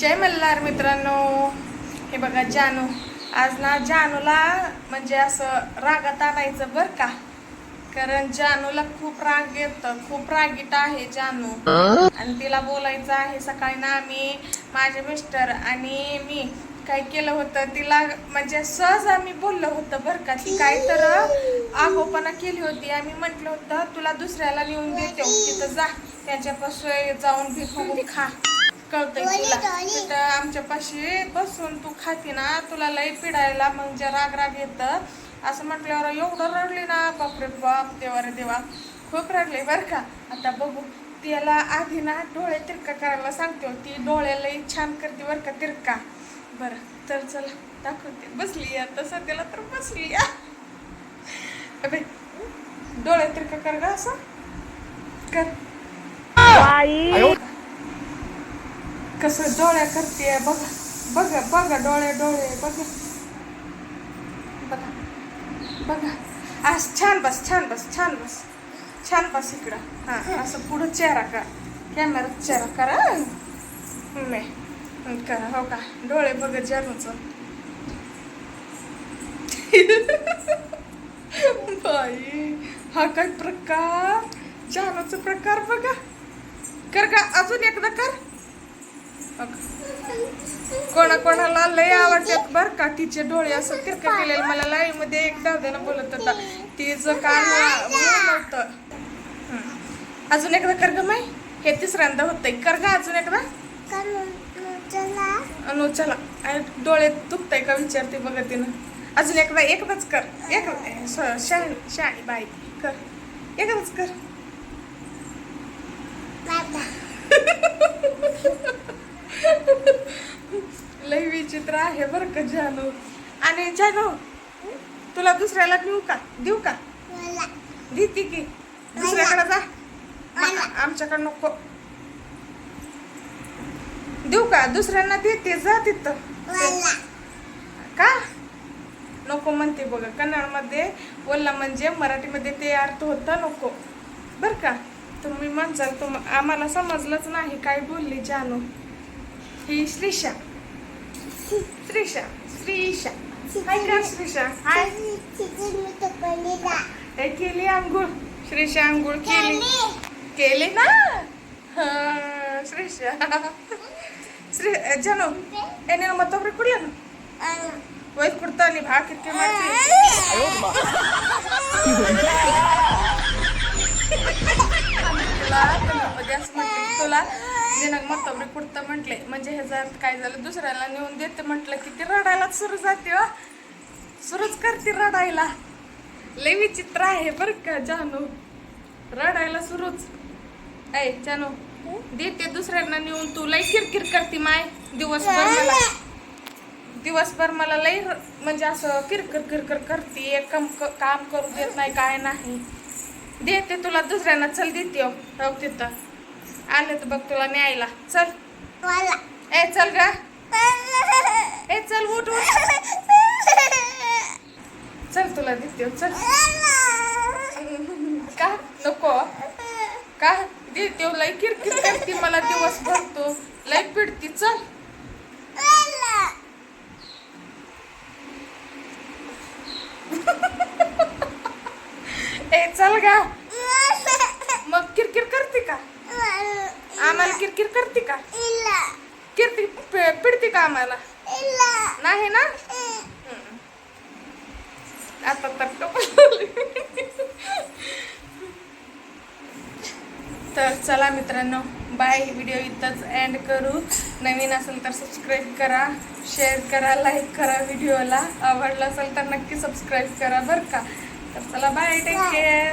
जय मल्हार मित्रांनो. हे बघा जानू. आज ना जानूला म्हणजे असं रागात आणायचं बरं का? कारण जानूला खूप राग येत खूप रागीट आहे जानू. आणि तिला बोलायचं आहे सकाळी ना आम्ही माझे मिस्टर आणि मी काय केलं होतं तिला म्हणजे सहज आम्ही बोललो होतं बरं का. ती काय तर आगोपणा केली होती. आम्ही म्हटलं होतं तुला दुसऱ्याला नेऊन देते. तिथं जा त्यांच्यापासून जाऊन भिकून खा. कळतंय तुला. तिथं आमच्या पाशी बसून तू खाती ना तुला लई पिडायला म्हणजे राग राग येत असं म्हटल्यावर एवढं रडली ना बापरे बाप देवा रे देवा. खूप रडले बरं का. आता बघू त्याला आधी ना डोळे तिरका करायला सांगते हो. ती डोळ्याला छान करते बरं का तिरका. बरं तर चला दाखवते. बसली आता सध्याला तर बसली या अबे डोळे तिरका कर ग असं. कर. कसं डोळ्या करते बघा बघा बघा डोळे डोळे बघा. बघा बघा. आज छान बस छान बस छान बस. छान बस इकडं. हां असं पुढं चेहरा कर. कॅमेरात चेहरा करा. नाही करा हो का? डोळे बघा जानूच. बाई हा काय प्रकार? जानूचा प्रकार बघा. कर का? अजून एकदा कर. कोणा कोणाला लय आवडतात बर का? तिचे डोळे असं तिरक केलेले मला लाईव्हमध्ये एक दादानं बोलत होता. तिचं कान नव्हतं. अजून एकदा कर ग माय. हे तिसऱ्यांदा होतंय. कर ग अजून एकदा. अनु चला डोळे दुखताय का विचारते बघा तिनं. अजून एकदा एकदाच कर. एक स- शाळी शाळी बाई. कर. एकदाच कर. विचित्र आहे बरं का जानू? आणि जानू तुला दुसऱ्याला देऊ का? देऊ का? देते की. दुसऱ्याकडे जा. आमच्याकडे नको. देऊ का? दुसऱ्यांना देते. जा तिथं. का? नको म्हणते बघा. कन्नडमध्ये बोलला म्हणजे मराठीमध्ये ते अर्थ होता नको. बर का? तुम्ही म्हणसाल तुम आम्हाला समजलंच नाही काय बोलली जानू. ही श्रीषा श्रीषा श्रीषा हाय का श्रीषा हाय हे केली आंघोळ श्रीषा आंघोळ केली केली ना हा, श्रीषा श्री जानू ಏನೇ ಮತ್ತೊಬ್ರಿಗೆ ಕುಡಿಯೋಣ ಒಯ್ದು ಕೊಡ್ತಾನೆ ಭಾಳ ಕಿರಿಕಿರಿ ಮಾಡ್ತೀನಿ तुला कन्नडमध्ये असं जनक मतोबरी कुडतं म्हटले. म्हणजे ह्याचा अर्थ काय झालं दुसऱ्याला नेऊन देते म्हटलं की ती रडायला सुरू जाते वा सुरूच करते रडायला. लय विचित्र आहे बरं का जानू. रडायला सुरूच. ऐ जानू देते दुसऱ्यांना नेऊन तू लय किरकिर करते माय. दिवसभर मला. दिवसभर मला लई म्हणजे असं किरकिर किरकिर करते. कम काम करू देत नाही काय नाही. देते तुला दुसऱ्यांना चल देते हो. तिथं. आले तर बघ तुला न्यायला. चल. ए चल गा. ए चल उठ उठ. चल तुला देते चल. का? नको. का? देते लय किरकिर करते मला दिवसभर तू. लय पिडती चल. ए चल गा मग किरकिर करते का आम्हाला किरकिर करते का? किरकिर पि- पिडते का आम्हाला? नाही ना. आता तर तर चला मित्रांनो बाय. व्हिडिओ इथंच एंड करू. नवीन असेल तर सबस्क्राईब करा शेअर करा लाईक करा व्हिडिओला. आवडला असेल तर नक्की सबस्क्राईब करा बरं का. तर चला बाय. Take care